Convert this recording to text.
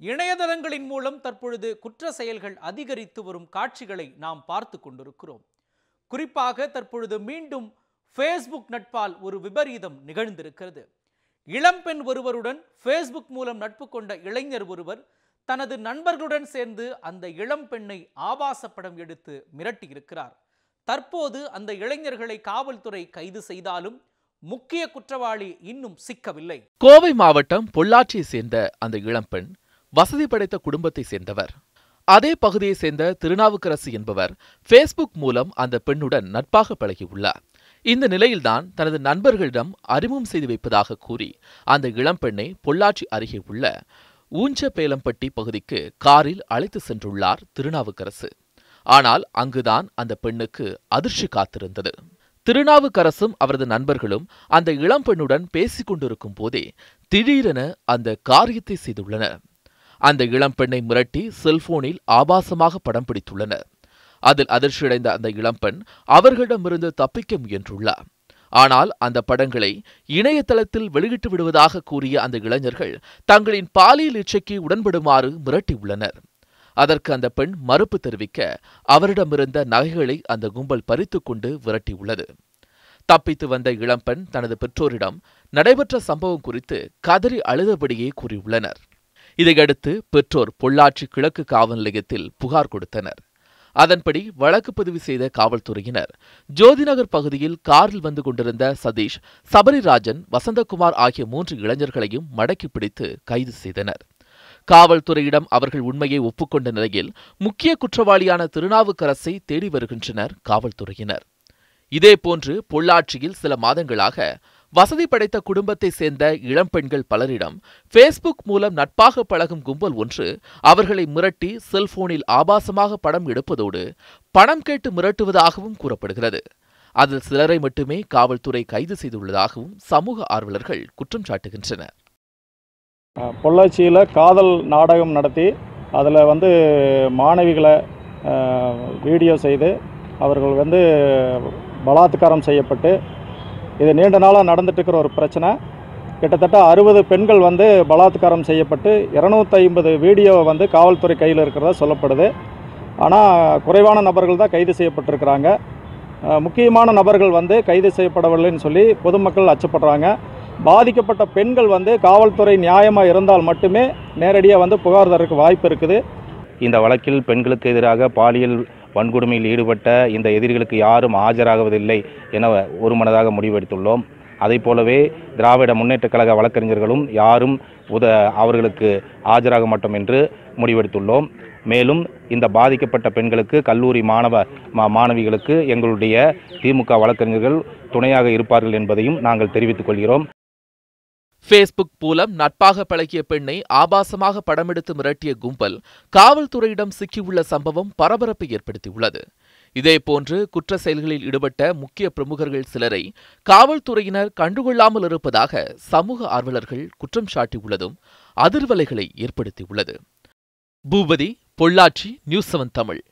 இணையதளங்களின் மூலம் தற்பொழுது குற்ற செயல்கள் அதிகரித்து வரும் காட்சிகளை நாம் பார்த்து கொண்டிருக்கிறோம். குறிப்பாக தற்பொழுது மீண்டும் ஃபேஸ்புக் நட்பால் ஒரு விபரீதம் நிகழ்ந்திருக்கிறது. இளம்பெண் ஒருவருடன் ஃபேஸ்புக் மூலம் நட்பு கொண்ட இளைஞர் ஒருவர் தனது நண்பர்களுடன் சேர்ந்து அந்த இளம்பெண்ணை ஆபாச படம் எடுத்து மிரட்டியிருக்கிறார் தற்போது அந்த இளைஞர்களை காவல்துறை கைது செய்தாலும் முக்கிய குற்றவாளி இன்னும் சிக்கவில்லை. கோவை மாவட்டம் பொள்ளாச்சியை சேர்ந்த அந்த இளம்பெண் வசதி படைத்த குடும்பத்தை சேர்ந்தவர். அதே பகுதியை சேர்ந்த திருநாவுக்கரசு என்பவர் ஃபேஸ்புக் மூலம் அந்த பெண்ணுடன் நட்பாக பழகியுள்ளார். இந்த நிலையில்தான் தனது நண்பர்களிடம் அறிமுகம் செய்து வைப்பதாக கூறி அந்த இளம்பெண்ணை பொள்ளாச்சி அருகே உள்ள ஊஞ்சப்பேலம்பட்டி பகுதிக்கு காரில் அழைத்து சென்றுள்ளார் திருநாவுக்கரசு. ஆனால் அங்குதான் அந்த பெண்ணுக்கு அதிர்ச்சி காத்திருந்தது. திருநாவுக்கரசும் அவரது நண்பர்களும் அந்த இளம்பெண்ணுடன் பேசிக் கொண்டிருக்கும் போதே திடீரென அந்த காரியத்தை செய்துள்ளனர். அந்த இளம்பெண்ணை மிரட்டி செல்போனில் ஆபாசமாக படம் பிடித்துள்ளனர். அதில் அதிர்ச்சியடைந்த அந்த இளம்பெண் அவர்களிடமிருந்து தப்பிக்க முயன்றுள்ளார் ஆனால் அந்த படங்களை இணையதளத்தில் வெளியிட்டு விடுவதாக கூறிய அந்த இளைஞர்கள் தங்களின் பாலியல் இச்சைக்கு உடன்படுமாறு மிரட்டியுள்ளனர். அதற்கு அந்த பெண் மறுப்பு தெரிவிக்க அவரிடமிருந்த நகைகளை அந்த கும்பல் பறித்துக்கொண்டு விரட்டியுள்ளது. தப்பித்து வந்த இளம்பெண் தனது பெற்றோரிடம் நடைபெற்ற சம்பவம் குறித்து கதறி அழுதபடியே கூறியுள்ளனர். இதையடுத்து பெற்றோர் பொள்ளாச்சி கிழக்கு காவல் நிலையத்தில் புகார் கொடுத்தனர். அதன்படி வழக்கு பதிவு செய்த காவல்துறையினர் ஜோதிநகர் பகுதியில் காரில் வந்து கொண்டிருந்த சதீஷ் சபரிராஜன் வசந்தகுமார் ஆகிய மூன்று இளைஞர்களையும் மடக்கி பிடித்து கைது செய்தனர். காவல்துறையிடம் அவர்கள் உண்மையை ஒப்புக்கொண்ட நிலையில் முக்கிய குற்றவாளியான திருநாவுக்கரசை தேடி வருகின்றனர் காவல்துறையினர். இதேபோன்று பொள்ளாச்சியில் சில மாதங்களாக வசதி படைத்த குடும்பத்தை சேர்ந்த இளம்பெண்கள் பலரிடம் ஃபேஸ்புக் மூலம் நட்பாக பழகும் கும்பல் ஒன்று அவர்களை மிரட்டி செல்போனில் ஆபாசமாக படம் எடுப்பதோடு பணம் கேட்டு மிரட்டுவதாகவும் கூறப்படுகிறது. அதில் சிலரை மட்டுமே காவல்துறை கைது செய்துள்ளதாகவும் சமூக ஆர்வலர்கள் குற்றம் சாட்டுகின்றனர். பொள்ளாச்சியில் காதல் நாடகம் நடத்தி அதில் வந்து மாணவிகளை வீடியோ செய்து அவர்கள் வந்து பலாத்காரம் செய்யப்பட்டு இது நீண்ட நாளாக நடந்துட்டுருக்கிற ஒரு பிரச்சனை. கிட்டத்தட்ட அறுபது பெண்கள் வந்து பலாத்காரம் செய்யப்பட்டு இரநூத்தைம்பது வீடியோ வந்து காவல்துறை கையில் இருக்கிறதா சொல்லப்படுது. ஆனால் குறைவான நபர்கள் தான் கைது செய்யப்பட்டிருக்கிறாங்க. முக்கியமான நபர்கள் வந்து கைது செய்யப்படவில்லைன்னு சொல்லி பொதுமக்கள் அச்சப்படுறாங்க. பாதிக்கப்பட்ட பெண்கள் வந்து காவல்துறை நியாயமாக இருந்தால் மட்டுமே நேரடியாக வந்து புகார் தரக்கு வாய்ப்பு இருக்குது. இந்த வழக்கில் பெண்களுக்கு எதிராக பாலியல் வன்கொடுமையில் ஈடுபட்ட இந்த எதிரிகளுக்கு யாரும் ஆஜராகுவதில்லை என ஒருமனதாக முடிவெடுத்துள்ளோம். அதை போலவே திராவிட முன்னேற்றக் கழக வழக்கறிஞர்களும் யாரும் உத அவர்களுக்கு ஆஜராக மாட்டோம் என்று முடிவெடுத்துள்ளோம். மேலும் இந்த பாதிக்கப்பட்ட பெண்களுக்கு கல்லூரி மாணவ மா- மாணவிகளுக்கு எங்களுடைய திமுக வழக்கறிஞர்கள் துணையாக இருப்பார்கள் என்பதையும் நாங்கள் தெரிவித்துக் கொள்கிறோம். ஃபேஸ்புக் மூலம் நட்பாக பழகிய பெண்ணை ஆபாசமாக படமெடுத்து மிரட்டிய கும்பல் காவல்துறையிடம் சிக்கியுள்ள சம்பவம் பரபரப்பை ஏற்படுத்தியுள்ளது. இதேபோன்று குற்ற செயல்களில் ஈடுபட்ட முக்கிய பிரமுகர்கள் சிலரை காவல்துறையினர் கண்டுகொள்ளாமல் இருப்பதாக சமூக ஆர்வலர்கள் குற்றம் சாட்டியுள்ளதும் அதிர்வலைகளை ஏற்படுத்தியுள்ளது. Boopathi Pollachi news seven Tamil.